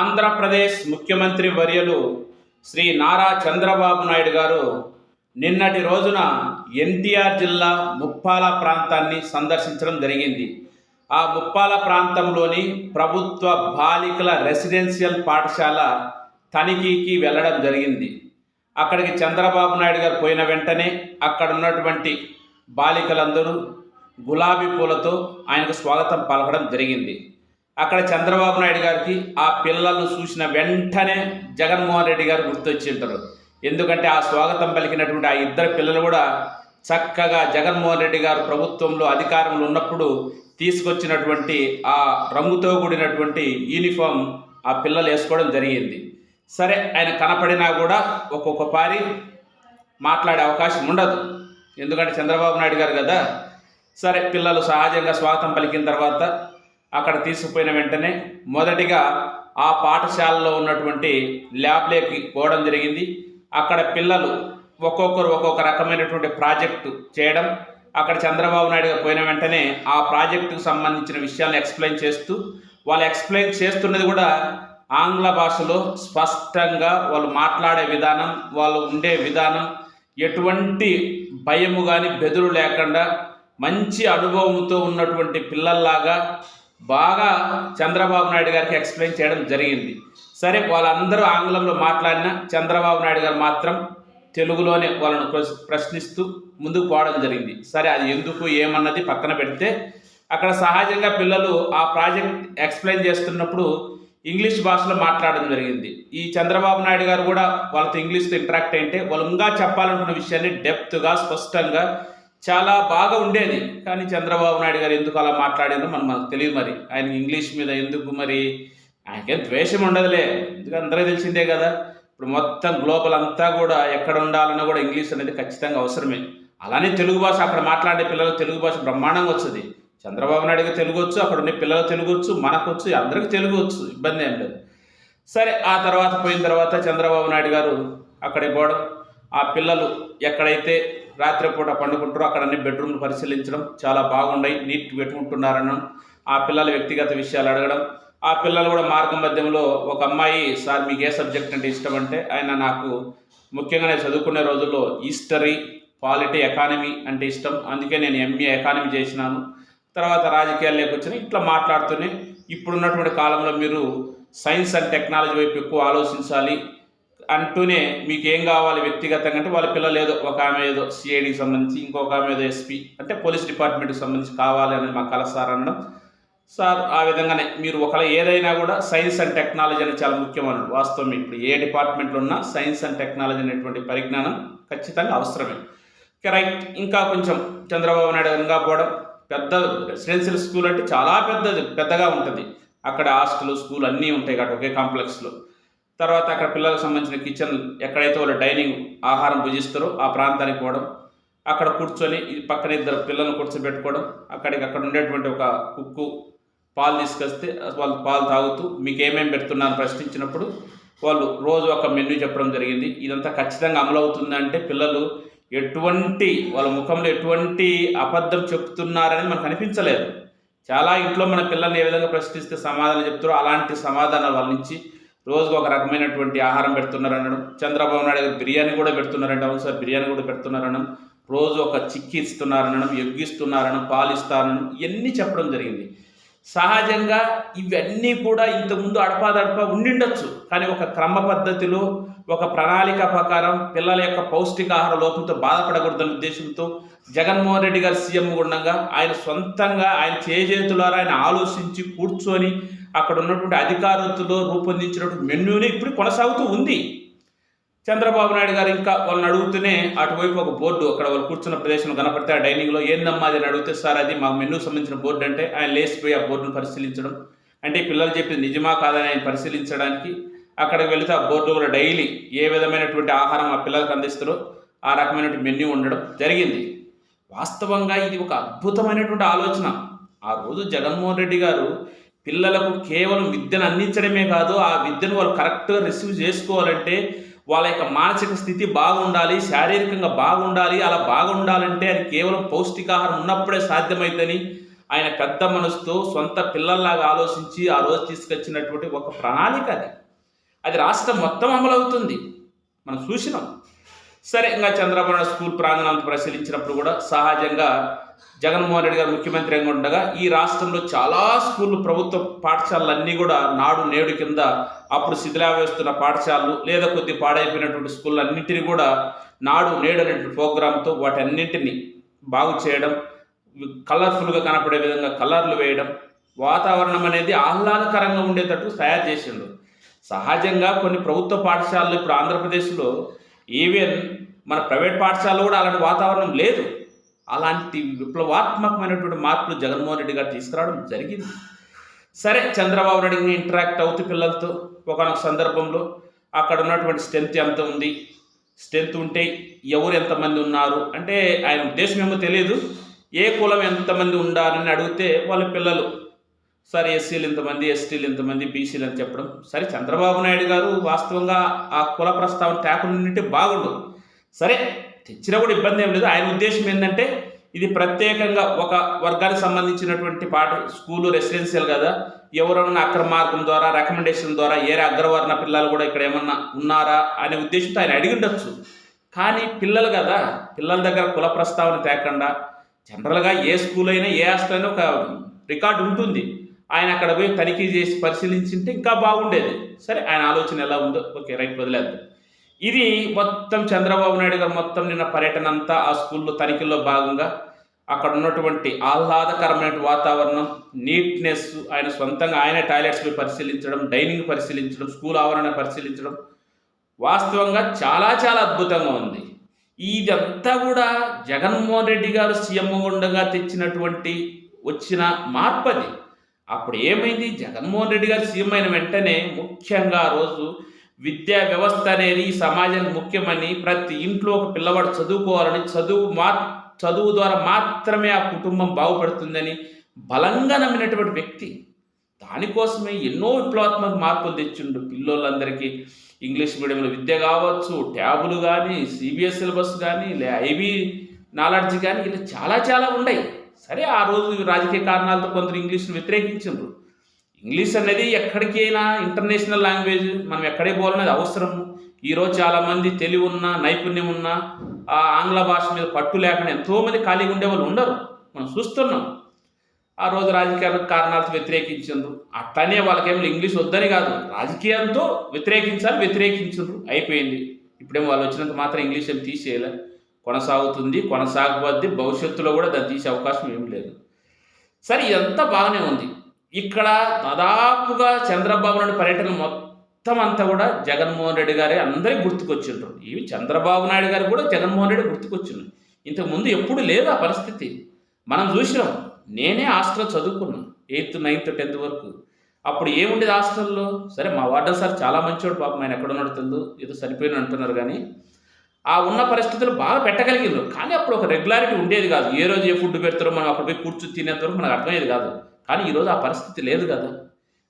ఆంధ్రప్రదేశ్ ముఖ్యమంత్రి వర్యులు శ్రీ నారా చంద్రబాబు నాయుడు గారు నిన్నటి రోజున ఎన్టీఆర్ జిల్లా ముప్పాల ప్రాంతాన్ని సందర్శించడం జరిగింది. ఆ ముప్పాల ప్రాంతంలోని ప్రభుత్వ బాలికల రెసిడెన్షియల్ పాఠశాల తనిఖీకి వెళ్ళడం జరిగింది. అక్కడికి చంద్రబాబు నాయుడు గారు పోయిన వెంటనే అక్కడ ఉన్నటువంటి బాలికలందరూ గులాబీ పూలతో ఆయనకు స్వాగతం పలకడం జరిగింది. అక్కడ చంద్రబాబు నాయుడు గారికి ఆ పిల్లలను చూసిన వెంటనే జగన్మోహన్ రెడ్డి గారు గుర్తొచ్చి ఉంటారు ఎందుకంటే ఆ స్వాగతం పలికినటువంటి ఆ ఇద్దరు పిల్లలు కూడా చక్కగా జగన్మోహన్ రెడ్డి గారు ప్రభుత్వంలో అధికారంలో ఉన్నప్పుడు తీసుకొచ్చినటువంటి ఆ రంగుతో కూడినటువంటి యూనిఫామ్ ఆ పిల్లలు వేసుకోవడం జరిగింది. సరే ఆయన కనపడినా కూడా ఒక్కొక్క పారి మాట్లాడే అవకాశం ఉండదు. ఎందుకంటే చంద్రబాబు నాయుడు గారు కదా. సరే పిల్లలు సహజంగా స్వాగతం పలికిన తర్వాత అక్కడ తీసుకుపోయిన వెంటనే మొదటిగా ఆ పాఠశాలలో ఉన్నటువంటి ల్యాబ్లోకి పోవడం జరిగింది. అక్కడ పిల్లలు ఒక్కొక్కరు ఒక్కొక్క రకమైనటువంటి ప్రాజెక్టు చేయడం అక్కడ చంద్రబాబు నాయుడు పోయిన వెంటనే ఆ ప్రాజెక్టుకు సంబంధించిన విషయాలను ఎక్స్ప్లెయిన్ చేస్తూ వాళ్ళు ఎక్స్ప్లెయిన్ చేస్తున్నది కూడా ఆంగ్ల భాషలో స్పష్టంగా వాళ్ళు మాట్లాడే విధానం వాళ్ళు ఉండే విధానం ఎటువంటి భయము కానీ బెదురు లేకుండా మంచి అనుభవంతో ఉన్నటువంటి పిల్లల్లాగా బాగా చంద్రబాబు నాయుడు గారికి ఎక్స్ప్లెయిన్ చేయడం జరిగింది. సరే వాళ్ళందరూ ఆంగ్లంలో మాట్లాడిన చంద్రబాబు నాయుడు గారు మాత్రం తెలుగులోనే వాళ్ళను ప్రశ్- ప్రశ్నిస్తూ ముందుకు పోవడం జరిగింది. సరే అది ఎందుకు ఏమన్నది పక్కన పెడితే అక్కడ సహజంగా పిల్లలు ఆ ప్రాజెక్ట్ ఎక్స్ప్లెయిన్ చేస్తున్నప్పుడు ఇంగ్లీష్ భాషలో మాట్లాడడం జరిగింది. ఈ చంద్రబాబు నాయుడు గారు కూడా వాళ్ళతో ఇంగ్లీష్తో ఇంటరాక్ట్ అయితే వాళ్ళు ఇంకా చెప్పాలనుకున్న విషయాన్ని డెప్త్గా స్పష్టంగా చాలా బాగా ఉండేది. కానీ చంద్రబాబు నాయుడు గారు ఎందుకు అలా మాట్లాడారో మనం మనకు తెలియదు మరి. ఆయన ఇంగ్లీష్ మీద ఎందుకు మరి ఆయనకేం ద్వేషం ఉండదులే. ఎందుకు అందరికీ తెలిసిందే కదా. ఇప్పుడు మొత్తం గ్లోబల్ అంతా కూడా ఎక్కడ ఉండాలన్నా కూడా ఇంగ్లీష్ అనేది ఖచ్చితంగా అవసరమే. అలానే తెలుగు భాష అక్కడ మాట్లాడే పిల్లలకు తెలుగు భాష బ్రహ్మాండంగా వస్తుంది. చంద్రబాబు నాయుడుకి తెలుగు వచ్చు అక్కడ ఉండే పిల్లలకు తెలుగు వచ్చు మనకు వచ్చు అందరికీ తెలుగు వచ్చు ఇబ్బంది ఏం లేదు. సరే ఆ తర్వాత పోయిన తర్వాత చంద్రబాబు నాయుడు గారు అక్కడికి పోవడం. ఆ పిల్లలు ఎక్కడైతే రాత్రిపూట పండుకుంటారు. అక్కడ అన్ని బెడ్రూమ్లు పరిశీలించడం చాలా బాగున్నాయి. నీట్ పెట్టుకుంటున్నారనడం ఆ పిల్లల వ్యక్తిగత విషయాలు అడగడం. ఆ పిల్లలు కూడా మార్గ మధ్యంలో ఒక అమ్మాయి సార్ మీకు ఏ సబ్జెక్ట్ అంటే ఇష్టం? అంటే ఆయన నాకు ముఖ్యంగా నేను చదువుకునే రోజుల్లో హిస్టరీ పాలిటీ ఎకానమీ అంటే ఇష్టం. అందుకే నేను ఎంఏ ఎకానమీ చేసినాను. తర్వాత రాజకీయాల్లోకి వచ్చిన ఇట్లా మాట్లాడుతూనే ఇప్పుడున్నటువంటి కాలంలో మీరు సైన్స్ అండ్ టెక్నాలజీ వైపు ఎక్కువ ఆలోచించాలి. అంటూనే మీకు ఏం కావాలి వ్యక్తిగతంగా అంటే వాళ్ళ పిల్లలు ఏదో ఒక ఆమె ఏదో సిఐడికి సంబంధించి ఇంకొక ఆమె ఏదో ఎస్పీ అంటే పోలీస్ డిపార్ట్మెంట్కి సంబంధించి కావాలి అనేది మా కల సార్ అనడం. సార్ ఆ విధంగానే మీరు ఒకవేళ ఏదైనా కూడా సైన్స్ అండ్ టెక్నాలజీ అనేది చాలా ముఖ్యమన్నాడు వాస్తవం ఇప్పుడు ఏ డిపార్ట్మెంట్లో ఉన్నా సైన్స్ అండ్ టెక్నాలజీ అనేటువంటి పరిజ్ఞానం ఖచ్చితంగా అవసరమే. Okay right. ఇంకా కొంచెం చంద్రబాబు నాయుడు ఇంకా పోవడం పెద్ద రెసిడెన్షియల్ స్కూల్ అంటే చాలా పెద్దది పెద్దగా ఉంటుంది. అక్కడ హాస్టల్ స్కూల్ అన్నీ ఉంటాయి కాబట్టి ఒకే కాంప్లెక్స్లో. తర్వాత అక్కడ పిల్లలకు సంబంధించిన కిచెన్ ఎక్కడైతే వాళ్ళు డైనింగ్ ఆహారం భుజిస్తారో ఆ ప్రాంతానికి పోవడం అక్కడ కూర్చొని పక్కన ఇద్దరు పిల్లలను కూర్చోబెట్టుకోవడం అక్కడికి అక్కడ ఉండేటువంటి ఒక కుక్కు పాలు తీసుకొస్తే వాళ్ళు పాలు తాగుతూ మీకు ఏమేమి పెడుతున్నారని ప్రశ్నించినప్పుడు వాళ్ళు రోజు ఒక మెన్యూ చెప్పడం జరిగింది. ఇదంతా ఖచ్చితంగా అమలు పిల్లలు ఎటువంటి వాళ్ళ ముఖంలో ఎటువంటి అబద్ధం చెప్తున్నారని మనకు అనిపించలేదు. చాలా ఇంట్లో మన పిల్లల్ని ఏ విధంగా ప్రశ్నిస్తే సమాధానం చెప్తారో అలాంటి సమాధానాలు వాళ్ళ నుంచి రోజుకు ఒక రకమైనటువంటి ఆహారం పెడుతున్నారనడం చంద్రబాబు నాయుడు గారు బిర్యానీ కూడా పెడుతున్నారంట. అవును సార్ బిర్యానీ కూడా పెడుతున్నారనడం రోజు ఒక చిక్కి ఇస్తున్నారనడం ఎగ్గిస్తున్నారనడం పాలిస్తారనడం ఇవన్నీ చెప్పడం జరిగింది. సహజంగా ఇవన్నీ కూడా ఇంతకుముందు అడపాదడప ఉండిండొచ్చు. కానీ ఒక క్రమ పద్ధతిలో ఒక ప్రణాళిక ప్రకారం పిల్లల యొక్క పౌష్టికాహార లోపంతో బాధపడకూడదనే ఉద్దేశంతో జగన్మోహన్ రెడ్డి గారు సీఎం ఉండగా ఆయన సొంతంగా ఆయన చేజేతులారా ఆయన ఆలోచించి కూర్చొని అక్కడ ఉన్నటువంటి అధికారులతో రూపొందించినటువంటి మెన్యూని ఇప్పుడు కొనసాగుతూ ఉంది. చంద్రబాబు నాయుడు గారు ఇంకా వాళ్ళని అడుగుతూనే అటువైపు ఒక బోర్డు అక్కడ వాళ్ళు కూర్చున్న ప్రదేశంలో కనపడితే ఆ డైనింగ్లో ఏందమ్మా అది అడిగితే సార్ అది మా మెనూ సంబంధించిన బోర్డు అంటే ఆయన లేచిపోయి ఆ బోర్డును పరిశీలించడం. అంటే పిల్లలు చెప్పింది నిజమా కాదని ఆయన పరిశీలించడానికి అక్కడికి వెళితే ఆ బోర్డు కూడా డైలీ ఏ విధమైనటువంటి ఆహారం ఆ పిల్లలకు అందిస్తారో ఆ రకమైనటువంటి మెన్యూ ఉండడం జరిగింది. వాస్తవంగా ఇది ఒక అద్భుతమైనటువంటి ఆలోచన. ఆ రోజు జగన్మోహన్ రెడ్డి గారు పిల్లలకు కేవలం విద్యను అందించడమే కాదు ఆ విద్యను వాళ్ళు కరెక్ట్గా రిసీవ్ చేసుకోవాలంటే వాళ్ళ యొక్క మానసిక స్థితి బాగుండాలి శారీరకంగా బాగుండాలి అలా బాగుండాలంటే అది కేవలం పౌష్టికాహారం ఉన్నప్పుడే సాధ్యమైందని ఆయన పెద్ద మనసుతో సొంత పిల్లల్లాగా ఆలోచించి ఆ రోజు తీసుకొచ్చినటువంటి ఒక ప్రణాళిక అది. అది రాష్ట్రం మొత్తం అమలవుతుంది. మనం చూసినాం. సరే ఇంకా చంద్రబాబు స్కూల్ ప్రాంగణాలను పరిశీలించినప్పుడు కూడా సహజంగా జగన్మోహన్ రెడ్డి గారు ముఖ్యమంత్రిగా ఉండగా ఈ రాష్ట్రంలో చాలా స్కూళ్ళు ప్రభుత్వ పాఠశాలలన్నీ కూడా నాడు నేడు కింద అప్పుడు శిథిలావేస్తున్న పాఠశాలలు లేదా కొద్ది పాడైపోయినటువంటి స్కూళ్ళు అన్నింటినీ కూడా నాడు నేడు అనేటువంటి ప్రోగ్రాంతో వాటన్నింటినీ బాగు చేయడం కలర్ఫుల్గా కనపడే విధంగా కలర్లు వేయడం వాతావరణం అనేది ఆహ్లాదకరంగా ఉండేటట్టు తయారు చేసిండు సహజంగా కొన్ని ప్రభుత్వ పాఠశాలలు ఇప్పుడు ఆంధ్రప్రదేశ్లో ఈవెన్ మన ప్రైవేట్ పాఠశాలలో కూడా అలాంటి వాతావరణం లేదు. అలాంటి విప్లవాత్మకమైనటువంటి మార్పులు జగన్మోహన్ రెడ్డి గారు తీసుకురావడం జరిగింది. సరే చంద్రబాబు నాయుడు ఇంటరాక్ట్ అవుతూ పిల్లలతో ఒకనొక సందర్భంలో అక్కడ ఉన్నటువంటి స్ట్రెంత్ ఎంత ఉంది? స్ట్రెంత్ ఉంటే ఎవరు ఎంతమంది ఉన్నారు? అంటే ఆయన ఉద్దేశం ఏమో తెలియదు ఏ కులం ఎంతమంది ఉండాలని అడిగితే వాళ్ళ పిల్లలు సరే ఎస్సీలు ఇంతమంది ఎస్టీలు ఇంతమంది బీసీలు అని చెప్పడం. సరే చంద్రబాబు నాయుడు గారు వాస్తవంగా ఆ కుల ప్రస్తావన తేకుండా బాగుండు. సరే తెచ్చినా కూడా ఇబ్బంది ఏం లేదు. ఆయన ఉద్దేశం ఏంటంటే ఇది ప్రత్యేకంగా ఒక వర్గానికి సంబంధించినటువంటి పాఠ స్కూలు రెసిడెన్షియల్ కదా. ఎవరైనా అక్రమ మార్గం ద్వారా రికమెండేషన్ ద్వారా ఏ అగ్రవర్ణ పిల్లలు కూడా ఇక్కడ ఏమన్నా ఉన్నారా అనే ఉద్దేశంతో ఆయన అడిగి ఉండొచ్చు. కానీ పిల్లలు కదా పిల్లల దగ్గర కుల ప్రస్తావన తేకుండా జనరల్గా ఏ స్కూల్ అయినా ఏ హాస్టల్ అయినా ఒక రికార్డు ఉంటుంది. ఆయన అక్కడ పోయి తనిఖీ చేసి పరిశీలించింటే ఇంకా బాగుండేది. సరే ఆయన ఆలోచన ఎలా ఉందో ఓకే రైట్ వదిలేద్దాం. ఇది మొత్తం చంద్రబాబు నాయుడు గారు మొత్తం నిన్న పర్యటన అంతా ఆ స్కూల్లో తనిఖీల్లో భాగంగా అక్కడ ఉన్నటువంటి ఆహ్లాదకరమైన వాతావరణం నీట్నెస్ ఆయన సొంతంగా ఆయన టాయిలెట్స్ పరిశీలించడం డైనింగ్ పరిశీలించడం స్కూల్ ఆవరణ పరిశీలించడం వాస్తవంగా చాలా చాలా అద్భుతంగా ఉంది. ఇదంతా కూడా జగన్మోహన్ రెడ్డి గారు సీఎం ఉండగా తెచ్చినటువంటి వచ్చిన మార్పు అది అప్పుడు ఏమైంది? జగన్మోహన్ రెడ్డి గారు సీఎం అయిన వెంటనే ముఖ్యంగా ఆ రోజు విద్యా వ్యవస్థ అనేది ఈ సమాజానికి ముఖ్యమని ప్రతి ఇంట్లో ఒక పిల్లవాడు చదువుకోవాలని చదువు మా చదువు ద్వారా మాత్రమే ఆ కుటుంబం బాగుపడుతుందని బలంగా నమ్మినటువంటి వ్యక్తి దానికోసమే ఎన్నో విప్లవాత్మక మార్పులు తెచ్చిండు పిల్లోళ్ళందరికీ. ఇంగ్లీష్ మీడియంలో విద్య కావచ్చు ట్యాబులు కానీ సిబిఎస్ సిలబస్ కానీ లే ఐబీ నాలెడ్జ్ కానీ ఇలా చాలా చాలా ఉన్నాయి. సరే ఆ రోజు రాజకీయ కారణాలతో కొందరు ఇంగ్లీష్ను వ్యతిరేకించారు ఇంగ్లీష్ అనేది ఎక్కడికైనా ఇంటర్నేషనల్ లాంగ్వేజ్ మనం ఎక్కడే పోవాలనేది అవసరము ఈరోజు చాలామంది తెలివి ఉన్న నైపుణ్యం ఉన్న ఆ ఆంగ్ల భాష మీద పట్టు లేకుండా ఎంతోమంది ఖాళీగా ఉండే వాళ్ళు ఉండరు. మనం చూస్తున్నాం. ఆ రోజు రాజకీయ కారణాలతో వ్యతిరేకించారు అట్లనే వాళ్ళకేమో ఇంగ్లీష్ వద్దని కాదు. రాజకీయంతో వ్యతిరేకించాలి వ్యతిరేకించారు అయిపోయింది. ఇప్పుడేమో వాళ్ళు వచ్చినంత మాత్రం ఇంగ్లీష్ ఏం తీసేయాలి. కొనసాగుతుంది కొనసాగబద్ది భవిష్యత్తులో కూడా దాన్ని తీసే అవకాశం ఏం లేదు. సరే ఇదంతా బాగానే ఉంది. ఇక్కడ దాదాపుగా చంద్రబాబు నాయుడు పర్యటన మొత్తం అంతా కూడా జగన్మోహన్ రెడ్డి గారే అందరికీ గుర్తుకొచ్చిండ్రు. ఇవి చంద్రబాబు నాయుడు గారు కూడా జగన్మోహన్ రెడ్డి గుర్తుకొచ్చిండ్రు. ఇంతకుముందు ఎప్పుడు లేదు ఆ పరిస్థితి. మనం చూసినాం నేనే హాస్టల్ చదువుకున్నాను ఎయిత్ నైన్త్ టెన్త్ వరకు. అప్పుడు ఏముండేది హాస్టల్లో? సరే మా వార్డర్ సార్ చాలా మంచివాడు పాపం ఆయన ఎక్కడ ఉన్నాడో ఏదో సరిపోయిన అంటున్నారు కానీ. ఆ ఉన్న పరిస్థితులు బాగా పెట్టగలిగారు కానీ అప్పుడు ఒక రెగ్యులారిటీ ఉండేది కాదు. ఏ రోజు ఏ ఫుడ్ పెడతారో మనం అక్కడ పోయి కూర్చొని తినేంత వరకు మనకు అర్థమయ్యేది కాదు. కానీ ఈరోజు ఆ పరిస్థితి లేదు కదా.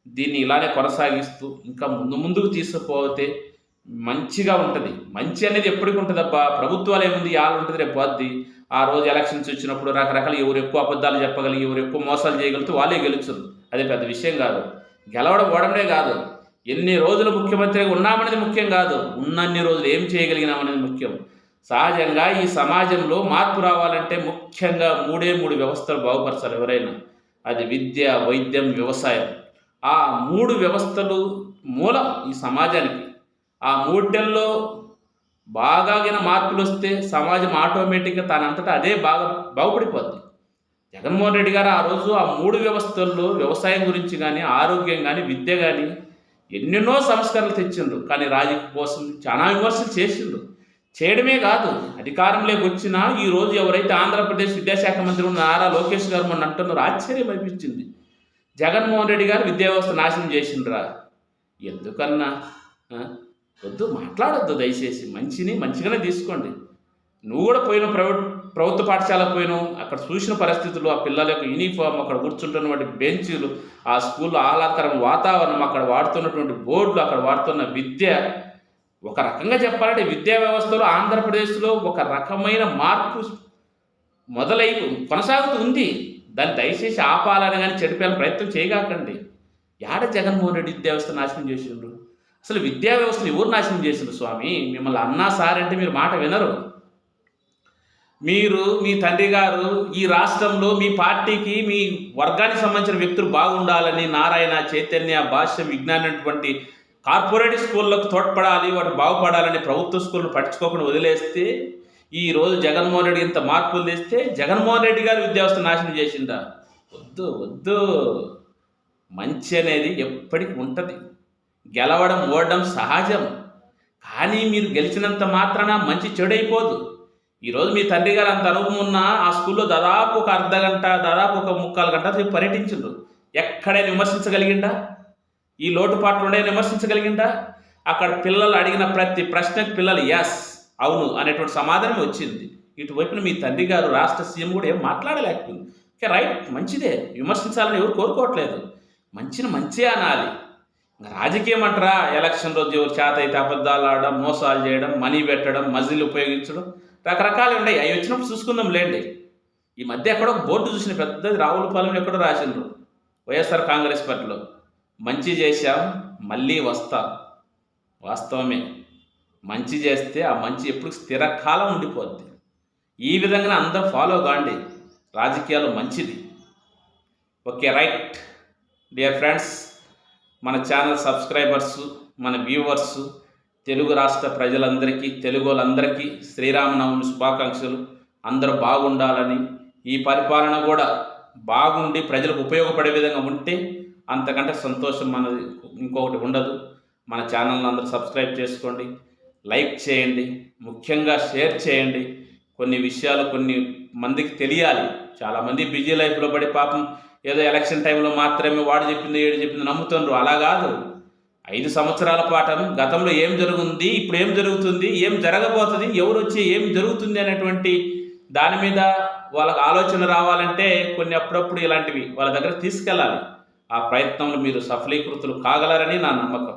దీన్ని ఇలానే కొనసాగిస్తూ ఇంకా ముందు ముందుకు తీసుకుపోతే మంచిగా ఉంటుంది. మంచి అనేది ఎప్పటికి ఉంటుందబ్బా. ప్రభుత్వాలు ఏముంది? యాలు ఉంటుంది రేపు పోద్ది. ఆ రోజు ఎలక్షన్స్ వచ్చినప్పుడు రకరకాల ఎవరు ఎక్కువ అబద్ధాలు చెప్పగలిగి ఎవరు ఎక్కువ మోసాలు చేయగలిగితే వాళ్ళే గెలుచురు. అది పెద్ద విషయం కాదు. గెలవడం ఓడమే కాదు. ఎన్ని రోజులు ముఖ్యమంత్రిగా ఉన్నామనేది ముఖ్యం కాదు. ఉన్నన్ని రోజులు ఏం చేయగలిగినామనేది ముఖ్యం. సహజంగా ఈ సమాజంలో మార్పు రావాలంటే ముఖ్యంగా మూడే మూడు వ్యవస్థలు బాగుపరచాలి ఎవరైనా. అది విద్య వైద్యం వ్యవసాయం. ఆ మూడు వ్యవస్థలు మూలం ఈ సమాజానికి. ఆ మూటల్లో బాగాగిన మార్పులు వస్తే సమాజం ఆటోమేటిక్గా తనంతటా అదే బాగా బాగుపడిపోద్ది. జగన్మోహన్ రెడ్డి గారు ఆ రోజు ఆ మూడు వ్యవస్థల్లో వ్యవసాయం గురించి కానీ ఆరోగ్యం కానీ విద్య కానీ ఎన్నెన్నో సంస్కరణలు తెచ్చిండ్రు. కానీ రాజకీయ కోసం చాలా విమర్శలు చేసిండ్రు. చేయడమే కాదు అధికారంలోకి వచ్చినా ఈరోజు ఎవరైతే ఆంధ్రప్రదేశ్ విద్యాశాఖ మంత్రి ఉన్న నారా లోకేష్ గారు మొన్న అంటున్నారు ఆశ్చర్యం అనిపించింది. జగన్మోహన్ రెడ్డి గారు విద్యా వ్యవస్థ నాశనం చేసిండ్రా. ఎందుకన్నా? వద్దు మాట్లాడొద్దు దయచేసి. మంచిని మంచిగానే తీసుకోండి. నువ్వు కూడా పోయిన ప్రైవేట్ ప్రభుత్వ పాఠశాలకు పోయినావు అక్కడ చూసిన పరిస్థితులు ఆ పిల్లల యొక్క యూనిఫామ్ అక్కడ కూర్చుంటున్నటువంటి బెంచీలు ఆ స్కూల్లో ఆహ్లాదకరం వాతావరణం అక్కడ వాడుతున్నటువంటి బోర్డులు అక్కడ వాడుతున్న విద్య ఒక రకంగా చెప్పాలంటే విద్యా వ్యవస్థలో ఆంధ్రప్రదేశ్లో ఒక రకమైన మార్పు మొదలై కొనసాగుతూ ఉంది. దాన్ని దయచేసి ఆపాలని కానీ చెడిపోయాలని ప్రయత్నం చేయగాకండి. యాడ జగన్మోహన్ రెడ్డి విద్యా వ్యవస్థ నాశనం చేసిండ్రు? అసలు విద్యా వ్యవస్థను ఎవరు నాశనం చేసిండ్రు స్వామి? మిమ్మల్ని అన్నా సార్ అంటే మీరు మాట వినరు. మీరు మీ తండ్రి గారు ఈ రాష్ట్రంలో మీ పార్టీకి మీ వర్గానికి సంబంధించిన వ్యక్తులు బాగుండాలని నారాయణ చైతన్య భాష్యం విజ్ఞానం అటువంటి కార్పొరేట్ స్కూళ్ళకు తోడ్పడాలి వాటి బాగుపడాలని ప్రభుత్వ స్కూళ్ళు పట్టించుకోకుండా వదిలేస్తే ఈ రోజు జగన్మోహన్ రెడ్డి ఇంత మార్పులు తెస్తే జగన్మోహన్ రెడ్డి గారు విద్యా వ్యవస్థ నాశనం చేసిందా? వద్దు వద్దు. మంచి అనేది ఎప్పటికీ ఉంటుంది. గెలవడం ఓడడం సహజం. కానీ మీరు గెలిచినంత మాత్రాన మంచి చెడైపోదు. ఈరోజు మీ తండ్రి గారు అంత అనుభవం ఉన్న ఆ స్కూల్లో దాదాపు ఒక అర్ధ గంట దాదాపు ఒక ముక్కాలు గంట సేపు పర్యటించిండ్రు. ఎక్కడైనా విమర్శించగలిగిండా? ఈ లోటుపాట్లు ఉండే విమర్శించగలిగిండా అక్కడ పిల్లలు అడిగిన ప్రతి ప్రశ్నకు పిల్లలు ఎస్ అవును అనేటువంటి సమాధానం వచ్చింది. ఇటువైపున మీ తండ్రి గారు రాష్ట్ర సీఎం కూడా ఏం మాట్లాడలేకపోయింది. ఓకే రైట్ మంచిదే. విమర్శించాలని ఎవరు కోరుకోవట్లేదు. మంచిని మంచిగా అనాలి. రాజకీయం అంటారా? ఎలక్షన్ రోజు ఎవరు చేత అయితే అబద్ధాలు ఆడడం మోసాలు చేయడం మనీ పెట్టడం మజిల్ ఉపయోగించడం రకరకాలు ఉన్నాయి. అవి వచ్చినప్పుడు చూసుకుందాం లేండి. ఈ మధ్య ఎక్కడో ఒక బోర్డు చూసిన పెద్దది రావులపాలెం ఎక్కడో రాసిండ్రు. వైఎస్ఆర్ కాంగ్రెస్ పార్టీలో. మంచి చేశాం మళ్ళీ వస్తాం. వాస్తవమే. మంచి చేస్తే ఆ మంచి ఎప్పుడు స్థిరకాలం ఉండిపోద్ది. ఈ విధంగా అందరూ ఫాలో కాండి. రాజకీయాలు మంచిది. ఓకే రైట్ డియర్ ఫ్రెండ్స్ మన ఛానల్ సబ్స్క్రైబర్స్ మన వ్యూవర్స్ తెలుగు రాష్ట్ర ప్రజలందరికీ తెలుగు వాళ్ళందరికీ శ్రీరామనవమి శుభాకాంక్షలు. అందరూ బాగుండాలని ఈ పరిపాలన కూడా బాగుండి ప్రజలకు ఉపయోగపడే విధంగా ఉంటే అంతకంటే సంతోషం మనది ఇంకొకటి ఉండదు. మన ఛానల్ని అందరూ సబ్స్క్రైబ్ చేసుకోండి. లైక్ చేయండి. ముఖ్యంగా షేర్ చేయండి. కొన్ని విషయాలు కొన్ని మందికి తెలియాలి. చాలామంది బిజీ లైఫ్లో పడి పాపం ఏదో ఎలక్షన్ టైంలో మాత్రమే వాడు చెప్పింది ఏడు చెప్పింది నమ్ముతుండ్రు. అలా కాదు. ఐదు సంవత్సరాల పాఠం గతంలో ఏం జరుగుంది ఇప్పుడు ఏం జరుగుతుంది ఏం జరగబోతుంది ఎవరు వచ్చి ఏం జరుగుతుంది అనేటువంటి దాని మీద వాళ్ళకి ఆలోచన రావాలంటే కొన్ని అప్పుడప్పుడు ఇలాంటివి వాళ్ళ దగ్గర తీసుకెళ్ళాలి. ఆ ప్రయత్నంలో మీరు సఫలీకృతులు కాగలరని నా నమ్మకం.